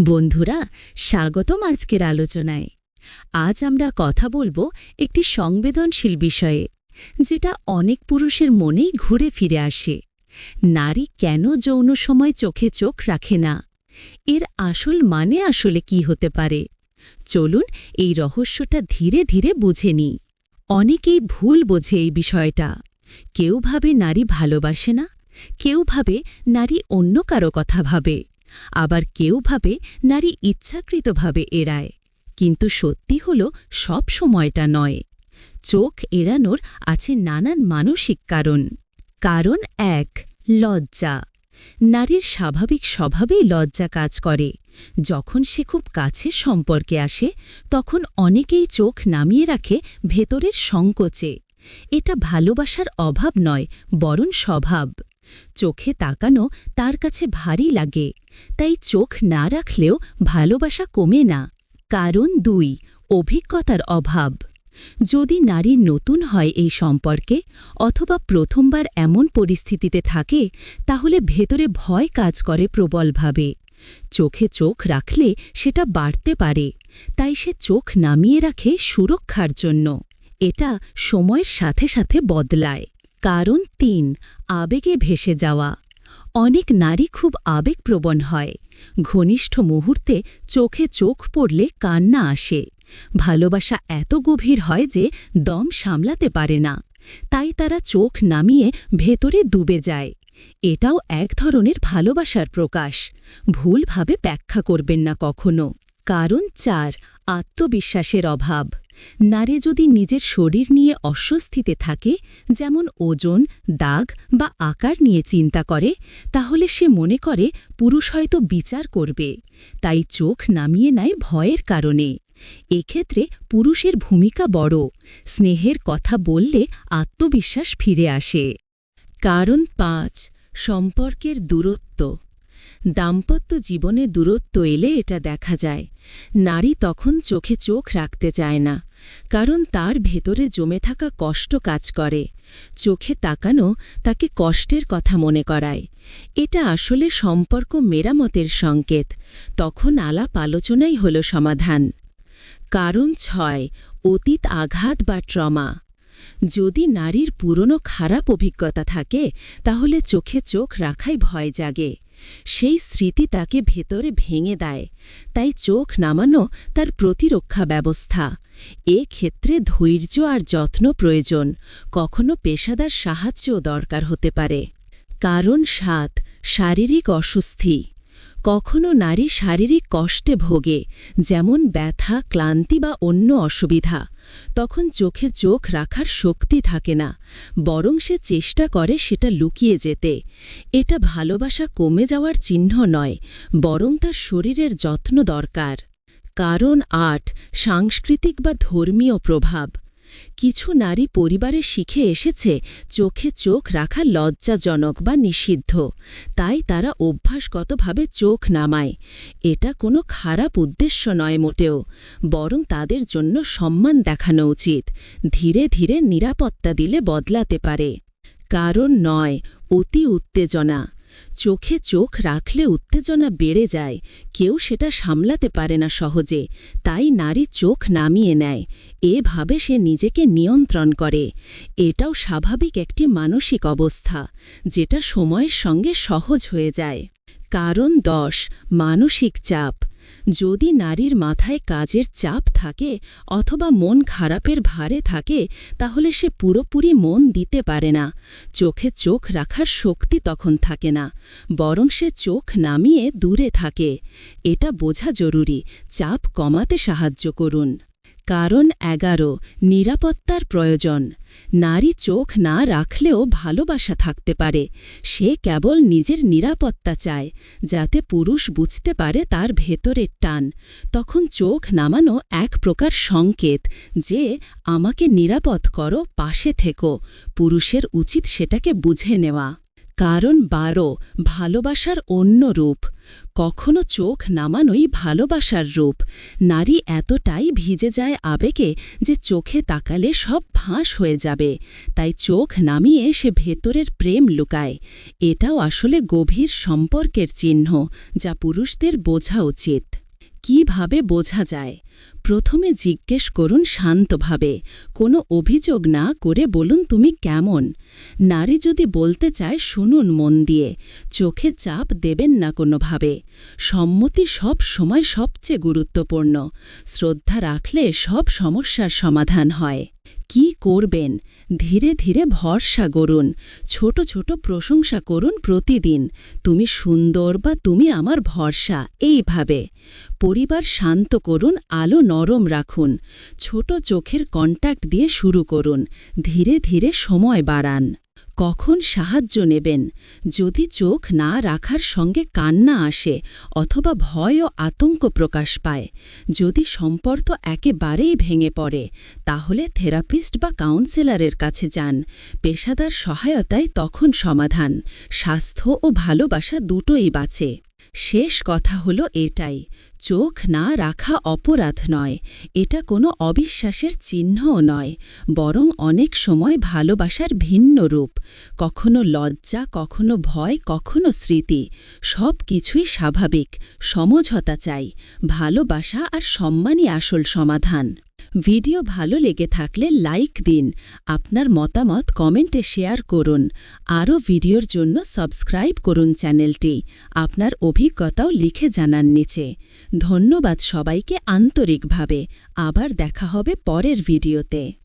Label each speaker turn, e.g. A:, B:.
A: বন্ধুরা, স্বাগতম আজকের আলোচনায়। আজ আমরা কথা বলব একটি সংবেদনশীল বিষয়ে, যেটা অনেক পুরুষের মনেই ঘুরে ফিরে আসে। নারী কেন যৌন সময় চোখে চোখ রাখে না? এর আসল মানে আসলে কি হতে পারে? চলুন এই রহস্যটা ধীরে ধীরে বুঝে নিই। অনেকেই ভুল বোঝে এই বিষয়টা। কেউ ভাবে নারী ভালোবাসে না, কেউ ভাবে নারী অন্য কারও কথা ভাবে। আবার কেউ ভাবে নারী ইচ্ছাকৃতভাবে এড়ায়। কিন্তু সত্যি হল, সব সময়টা নয়। চোখ এড়ানোর আছে নানান মানসিক কারণ। কারণ এক, লজ্জা। নারীর স্বাভাবিক স্বভাবেই লজ্জা কাজ করে। যখন সে খুব কাছের সম্পর্কে আসে, তখন অনেকেই চোখ নামিয়ে রাখে ভেতরের সংকোচে। এটা ভালোবাসার অভাব নয়, বরং স্বভাব। চোখে তাকানো তার কাছে ভারী লাগে, তাই চোখ না রাখলেও ভালোবাসা কমে না। কারণ দুই, অভিজ্ঞতার অভাব। যদি নারী নতুন হয় এই সম্পর্কে অথবা প্রথমবার এমন পরিস্থিতিতে থাকে, তাহলে ভেতরে ভয় কাজ করে প্রবলভাবে। চোখে চোখ রাখলে সেটা বাড়তে পারে, তাই সে চোখ নামিয়ে রাখে সুরক্ষার জন্য। এটা সময়ের সাথে সাথে বদলায়। কারণ তিন, আবেগে ভেসে যাওয়া। অনেক নারী খুব আবেগপ্রবণ হয়। ঘনিষ্ঠ মুহূর্তে চোখে চোখ পড়লে কান্না আসে। ভালোবাসা এত গভীর হয় যে দম সামলাতে পারে না। তাই তারা চোখ নামিয়ে ভেতরে ডুবে যায়। এটাও এক ধরনের ভালোবাসার প্রকাশ। ভুলভাবে ব্যাখ্যা করবেন না কখনো। কারণ চার, আত্মবিশ্বাসের অভাব। নারী যদি নিজের শরীর নিয়ে অস্বস্তিতে থাকে, যেমন ওজন, দাগ বা আকার নিয়ে চিন্তা করে, তাহলে সে মনে করে পুরুষ হয়তো বিচার করবে, তাই চোখ নামিয়ে নেয় ভয়ের কারণে। এক্ষেত্রে পুরুষের ভূমিকা বড়, স্নেহের কথা বললে আত্মবিশ্বাস ফিরে আসে। কারণ পাঁচ, সম্পর্কের দূরত্ব। দাম্পত্য জীবনে দূরত্ব এলে এটা দেখা যায়। নারী তখন চোখে চোখ রাখতে চায় না, কারণ তার ভেতরে জমে থাকা কষ্ট কাজ করে। চোখে তাকানো তাকে কষ্টের কথা মনে করায়। এটা আসলে সম্পর্ক মেরামতের সংকেত। তখন আলাপ আলোচনাই হল সমাধান। কারণ ছয়, অতীত আঘাত বা ট্রমা। যদি নারীর পুরনো খারাপ অভিজ্ঞতা থাকে, তাহলে চোখে চোখ রাখাই ভয় জাগে। সেই স্মৃতি তাকে ভেতরে ভেঙে দেয়। তাই চোখ নামানো তার প্রতিরক্ষা ব্যবস্থা। এ ক্ষেত্রে ধৈর্য আর যত্ন প্রয়োজন। কখনো পেশাদার সাহায্যও দরকার হতে পারে। কারণ সাত শারীরিক অস্বস্তি। কখনো নারী শারীরিক কষ্টে ভোগে, যেমন ব্যথা, ক্লান্তি বা অন্য অসুবিধা। তখন চোখে চোখ রাখার শক্তি থাকে না, বরং সে চেষ্টা করে সেটা লুকিয়ে যেতে। এটা ভালোবাসা কমে যাওয়ার চিহ্ন নয়, বরং তার শরীরের যত্ন দরকার। কারণ আট, সাংস্কৃতিক বা ধর্মীয় প্রভাব। কিছু নারী পরিবারে শিখে এসেছে চোখে চোখ রাখা লজ্জাজনক বা নিষিদ্ধ। তাই তারা অভ্যাসগতভাবে চোখ নামায়। এটা কোনো খারাপ উদ্দেশ্য নয় মোটেও। বরং তাদের জন্য সম্মান দেখানো উচিত। ধীরে ধীরে নিরাপত্তা দিলে বদলাতে পারে। কারণ নয়, অতি উত্তেজনা। চোখে চোখ রাখলে উত্তেজনা বেড়ে যায়। কেউ সেটা সামলাতে পারে না সহজে। তাই নারী চোখ নামিয়ে নেয়। এভাবে সে নিজেকে নিয়ন্ত্রণ করে। এটাও স্বাভাবিক একটি মানসিক অবস্থা, যেটা সময়ের সঙ্গে সহজ হয়ে যায়। কারণ দশ মানসিক চাপ। যদি নারীর মাথায় কাজের চাপ থাকে অথবা মন খারাপের ভারে থাকে, তাহলে সে পুরোপুরি মন দিতে পারে না। চোখে চোখ রাখার শক্তি তখন থাকে না, বরং সে চোখ নামিয়ে দূরে থাকে। এটা বোঝা জরুরি, চাপ কমাতে সাহায্য করুন। কারণ এগারো, নিরাপত্তার প্রয়োজন। নারী চোখ না রাখলেও ভালোবাসা থাকতে পারে। সে কেবল নিজের নিরাপত্তা চায়, যাতে পুরুষ বুঝতে পারে তার ভেতরের টান। তখন চোখ নামানো এক প্রকার সংকেত যে, আমাকে নিরাপদ করো, পাশে থেকো। পুরুষের উচিত সেটাকে বুঝে নেওয়া। কারণ বারো, ভালোবাসার অন্য রূপ। কখনো চোখ নামানোই ভালোবাসার রূপ। নারী এতটাই ভিজে যায় আবেগে যে চোখে তাকালে সব ফাঁস হয়ে যাবে। তাই চোখ নামিয়ে সে ভেতরের প্রেম লুকায়। এটাও আসলে গভীর সম্পর্কের চিহ্ন, যা পুরুষদের বোঝা উচিত। কীভাবে বোঝা যায়? প্রথমে জিজ্ঞেস করুন শান্তভাবে, কোনো অভিযোগ না করে বলুন তুমি কেমন। নারী যদি বলতে চায়, শুনুন মন দিয়ে, চোখে চাপ দেবেন না কোনোভাবে। সম্মতি সব সময় সবচেয়ে গুরুত্বপূর্ণ, শ্রদ্ধা রাখলে সব সমস্যার সমাধান হয়। কি করবেন? ধীরে ধীরে ভরসা করুন, ছোট ছোট প্রশংসা করুন প্রতিদিন, তুমি সুন্দর বা তুমি আমার ভরসা, এইভাবে। পরিবার শান্ত করুন আলো নরম রাখুন। ছোট চোখের কন্ট্যাক্ট দিয়ে শুরু করুন। ধীরে ধীরে সময় বাড়ান। কখন সাহায্য নেবেন? যদি চোখ না রাখার সঙ্গে কান্না আসে অথবা ভয় ও আতঙ্ক প্রকাশ পায়, যদি সম্পর্ক একেবারেই ভেঙে পড়ে, তাহলে থেরাপিস্ট বা কাউন্সেলরের কাছে যান। পেশাদার সহায়তায় তখন সমাধান। স্বাস্থ্য ও ভালোবাসা দুটোই বাঁচে। শেষ কথা হলো এটাই, চোখ না রাখা অপরাধ নয়, এটা কোনো অবিশ্বাসের চিহ্নও নয়, বরং অনেক সময় ভালোবাসার ভিন্ন রূপ, কখনো লজ্জা, কখনো ভয়, কখনো স্মৃতি, সব কিছুই স্বাভাবিক, সমঝোতা চাই, ভালোবাসা আর সম্মানই আসল সমাধান। ভিডিও ভালো লেগে থাকলে লাইক দিন, আপনার মতামত কমেন্টে শেয়ার করুন, আরও ভিডিওর জন্য সাবস্ক্রাইব করুন চ্যানেলটি, আপনার অভিজ্ঞতাও লিখে জানান নিচে। ধন্যবাদ সবাইকে আন্তরিকভাবে, আবার দেখা হবে পরের ভিডিওতে।